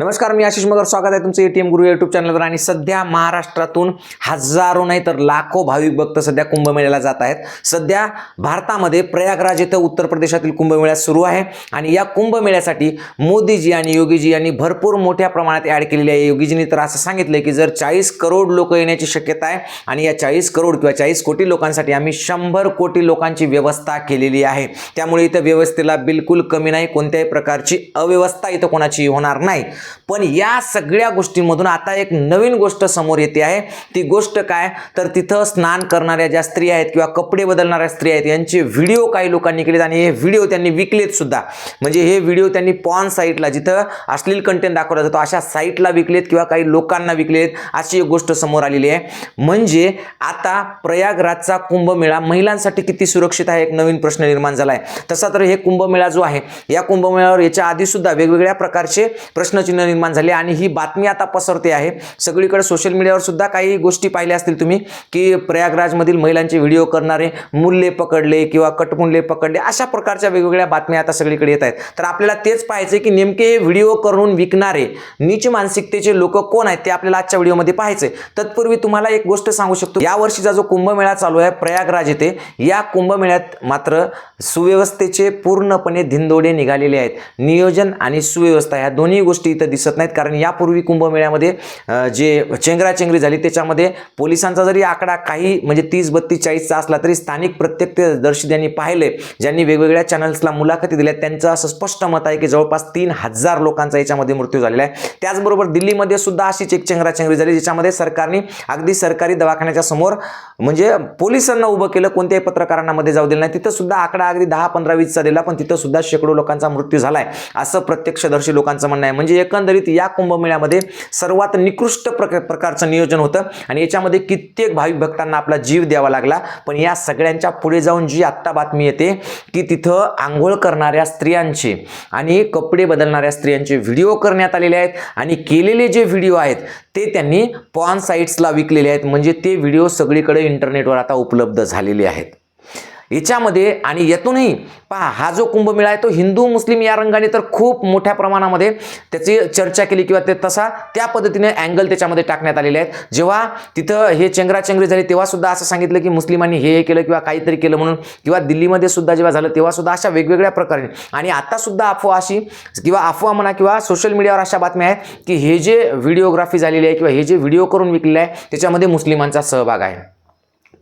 नमस्कार मी आशिष मगर. स्वागत आहे तुमचं एटीएम गुरु युट्यूब चॅनलवर आणि सध्या महाराष्ट्रातून हजारो नाही तर लाखो भाविक भक्त सध्या कुंभमेळ्याला जात आहेत. सध्या भारतामध्ये प्रयागराज इथं उत्तर प्रदेशातील कुंभमेळा सुरू आहे. आणि या कुंभमेळ्यासाठी मोदीजी आणि योगीजी यांनी भरपूर मोठ्या प्रमाणात ॲड केलेली आहे. योगीजींनी तर असं सांगितलं की जर चाळीस करोड लोक येण्याची शक्यता आहे आणि या चाळीस करोड किंवा चाळीस कोटी लोकांसाठी आम्ही शंभर कोटी लोकांची व्यवस्था केलेली आहे. त्यामुळे इथं व्यवस्थेला बिलकुल कमी नाही. कोणत्याही प्रकारची अव्यवस्था इथं कोणाची होणार नाही. पण या सगळ्या गोष्टींमधून आता एक नवीन गोष्ट समोर येते आहे. ती गोष्ट काय? तर तिथं स्नान करणाऱ्या ज्या स्त्रिया आहेत किंवा कपडे बदलणाऱ्या स्त्रिया आहेत यांचे व्हिडिओ काही लोकांनी केलेत आणि हे व्हिडिओ त्यांनी विकलेत सुद्धा. म्हणजे हे व्हिडिओ त्यांनी पॉन साईटला जिथं अश्लील कंटेंट दाखवला जातो अशा साईटला विकलेत किंवा काही लोकांना विकलेत अशी एक गोष्ट समोर आलेली आहे. म्हणजे आता प्रयागराजचा कुंभमेळा महिलांसाठी किती सुरक्षित आहे एक नवीन प्रश्न निर्माण झाला आहे तसा तर हे कुंभमेळा जो आहे या कुंभमेळ्यावर याच्या आधी सुद्धा वेगवेगळ्या प्रकारचे प्रश्नचिन्ह निर्माण झाले आणि ही बातमी आता पसरते आहे. सगळीकडे सोशल मीडियावर सुद्धा काही गोष्टी पाहिल्या असतील तुम्ही की प्रयागराजमधील महिलांचे व्हिडिओ करणारे मूल्ये पकडले किंवा कटमुल्ले पकडले अशा प्रकारच्या वेगवेगळ्या बातम्या आता सगळीकडे येत आहेत. तर आपल्याला तेच पाहायचं की नेमके हे व्हिडिओ करून विकणारे नीच मानसिकतेचे लोक कोण आहेत ते आपल्याला आजच्या व्हिडिओमध्ये पाहायचे तत्पूर्वी तुम्हाला एक गोष्ट सांगू शकतो. या वर्षीचा जो कुंभमेळा चालू आहे प्रयागराज येथे या कुंभमेळ्यात मात्र सुव्यवस्थेचे पूर्णपणे धिंदोडे निघालेले आहेत. नियोजन आणि सुव्यवस्था ह्या दोन्ही गोष्टी इथं दिसत नाहीत. कारण यापूर्वी कुंभमेळ्यामध्ये जे चेंगराचेंगरी झाली त्याच्यामध्ये पोलिसांचा जरी आकडा काही म्हणजे तीस बत्तीस चाळीसचा असला तरी स्थानिक प्रत्यक्षदर्शी ज्यांनी पाहिले. ज्यांनी वेगवेगळ्या चॅनल्सला मुलाखती दिल्या त्यांचं असं स्पष्ट मत आहे की जवळपास तीन हजार लोकांचा याच्यामध्ये मृत्यू झालेला आहे. त्याचबरोबर दिल्लीमध्ये सुद्धा अशीच एक चेंगराचेंगरी झाली ज्याच्यामध्ये सरकारने अगदी सरकारी दवाखान्याच्या समोर म्हणजे पोलिसांना उभं केलं कोणत्याही पत्रकारांना मध्ये जाऊ दिलं नाही. तिथं सुद्धा आकडा अगदी दहा पंधरा वीसचा दिला पण तिथं सुद्धा शेकडो लोकांचा मृत्यू झालाय असं प्रत्यक्षदर्शी लोकांचं म्हणणं आहे. म्हणजे एक एकंदरीत या कुंभमेळ्यामध्ये सर्वात निकृष्ट प्रक प्रकारचं नियोजन होतं. आणि याच्यामध्ये कित्येक भाविक भक्तांना आपला जीव द्यावा लागला. पण या सगळ्यांच्या पुढे जाऊन जी आत्ता बातमी येते की तिथं आंघोळ करणाऱ्या स्त्रियांचे आणि कपडे बदलणाऱ्या स्त्रियांचे व्हिडिओ करण्यात आलेले आहेत. आणि केलेले जे व्हिडिओ आहेत ते त्यांनी पॉन साईट्सला विकलेले आहेत. म्हणजे ते व्हिडिओ सगळीकडे इंटरनेटवर आता उपलब्ध झालेले आहेत. याच्यामध्ये आणि यातूनही पहा हा जो कुंभमेळा आहे तो हिंदू मुस्लिम या रंगाने तर खूप मोठ्या प्रमाणामध्ये त्याची चर्चा केली किंवा ते तसा त्या पद्धतीने अँगल त्याच्यामध्ये टाकण्यात आलेले आहेत. जेव्हा तिथं हे चेंगराचेंगरी झाली तेव्हा सुद्धा असं सांगितलं की मुस्लिमांनी हे हे केलं किंवा काहीतरी केलं म्हणून. किंवा दिल्लीमध्ये सुद्धा जेव्हा झालं तेव्हा सुद्धा अशा वेगवेगळ्या प्रकारे. आणि आता सुद्धा अफवा अशी किंवा अफवा म्हणा किंवा सोशल मीडियावर अशा बातम्या आहेत की हे जे व्हिडिओग्राफी झालेली आहे किंवा हे जे व्हिडिओ करून विकलेलं आहे त्याच्यामध्ये मुस्लिमांचा सहभाग आहे.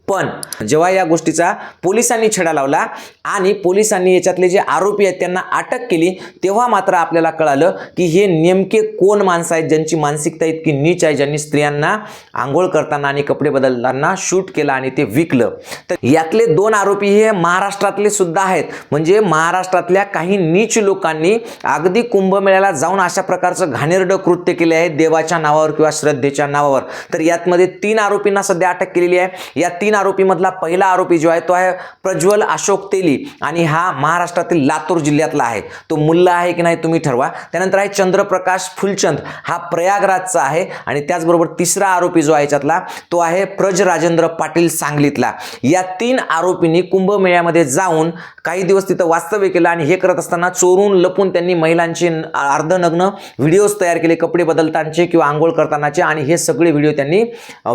पण जेव्हा या गोष्टीचा पोलिसांनी छडा लावला आणि पोलिसांनी याच्यातले जे आरोपी आहेत त्यांना अटक केली तेव्हा मात्र आपल्याला कळालं की हे नेमके कोण माणसं आहेत ज्यांची मानसिकता इतकी नीच आहे ज्यांनी स्त्रियांना आंघोळ करताना आणि कपडे बदलताना शूट केलं आणि ते विकलं. तर यातले दोन आरोपी हे महाराष्ट्रातले सुद्धा आहेत. म्हणजे महाराष्ट्रातल्या काही नीच लोकांनी अगदी कुंभमेळ्याला जाऊन अशा प्रकारचं घाणेरडं कृत्य केले आहे देवाच्या नावावर किंवा श्रद्धेच्या नावावर. तर यातमध्ये तीन आरोपींना सध्या अटक केलेली आहे. या तीन आरोपीमधला पहिला आरोपी जो आहे तो आहे प्रज्वल अशोक तेली आणि हा महाराष्ट्रातील लातूर जिल्ह्यातला आहे. तो मुल्ला आहे की नाही तुम्ही ठरवा. त्यानंतर आहे चंद्रप्रकाश फुलचंद. हा प्रयागराजचा आहे आणि त्याचबरोबर तिसरा आरोपी जो आहे याच्यातला तो आहे प्रज राजेंद्र पाटील सांगलीतला. या तीन आरोपींनी कुंभमेळ्यामध्ये जाऊन काही दिवस तिथं वास्तव्य केलं आणि हे करत असताना चोरून लपून त्यांनी महिलांचे अर्धनग्न व्हिडिओज तयार केले कपडे बदलतानाचे किंवा आंघोळ करतानाचे आणि हे सगळे व्हिडिओ त्यांनी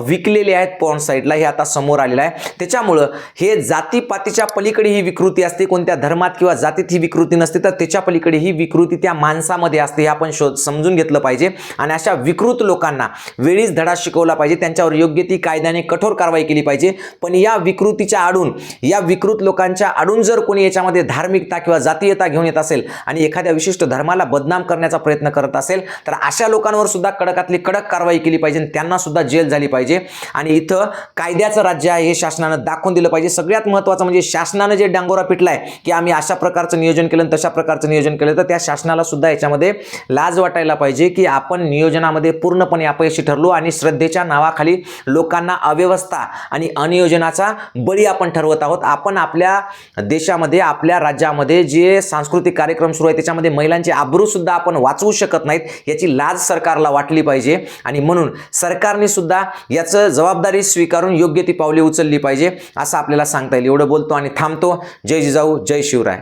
विकलेले आहेत पॉन साईडला हे आता समोर आलेलं आहे. त्याच्यामुळं हे जातीपातीच्या पलीकडे ही विकृती असते. कोणत्या धर्मात किंवा जातीत ही विकृती नसते तर त्याच्या पलीकडे ही विकृती त्या माणसामध्ये असते. हे आपण शोध समजून घेतलं पाहिजे. आणि अशा विकृत लोकांना वेळीच धडा शिकवला पाहिजे. त्यांच्यावर योग्य ती कायद्याने कठोर कारवाई केली पाहिजे. पण या विकृतीच्या आडून या विकृत लोकांच्या आडून जर कोणी याच्यामध्ये धार्मिकता किंवा जातीयता घेऊन येत असेल आणि एखाद्या विशिष्ट धर्माला बदनाम करण्याचा प्रयत्न करत असेल तर अशा लोकांवर सुद्धा कडकातली कडक कारवाई केली पाहिजे आणि त्यांना सुद्धा जेल झाली पाहिजे. आणि इथं कायद्याचं राज्य आहे हे शासनानं दाखवून दिलं पाहिजे. सगळ्यात महत्त्वाचं म्हणजे शासनानं जे डांगोरा पिटलाय की आम्ही अशा प्रकारचं नियोजन केलं तशा प्रकारचं नियोजन केलं तर त्या शासनाला सुद्धा याच्यामध्ये लाज वाटायला पाहिजे की आपण नियोजनामध्ये पूर्णपणे अपयशी ठरलो आणि श्रद्धेच्या नावाखाली लोकांना अव्यवस्था आणि अनियोजनाचा बळी आपण ठरवत आहोत. आपण आपल्या देशामध्ये आपल्या राज्यामध्ये जे सांस्कृतिक कार्यक्रम सुरू आहे त्याच्यामध्ये महिलांची आब्रूसुद्धा आपण वाचवू शकत नाहीत याची लाज सरकारला वाटली पाहिजे. आणि म्हणून सरकारने सुद्धा याचं जबाबदारी स्वीकारून योग्य ती पावले उचलली पाहिजे असं आपल्याला सांगता येईल. एवढं बोलतो आणि थांबतो. जय जिजाऊ जय शिवराय.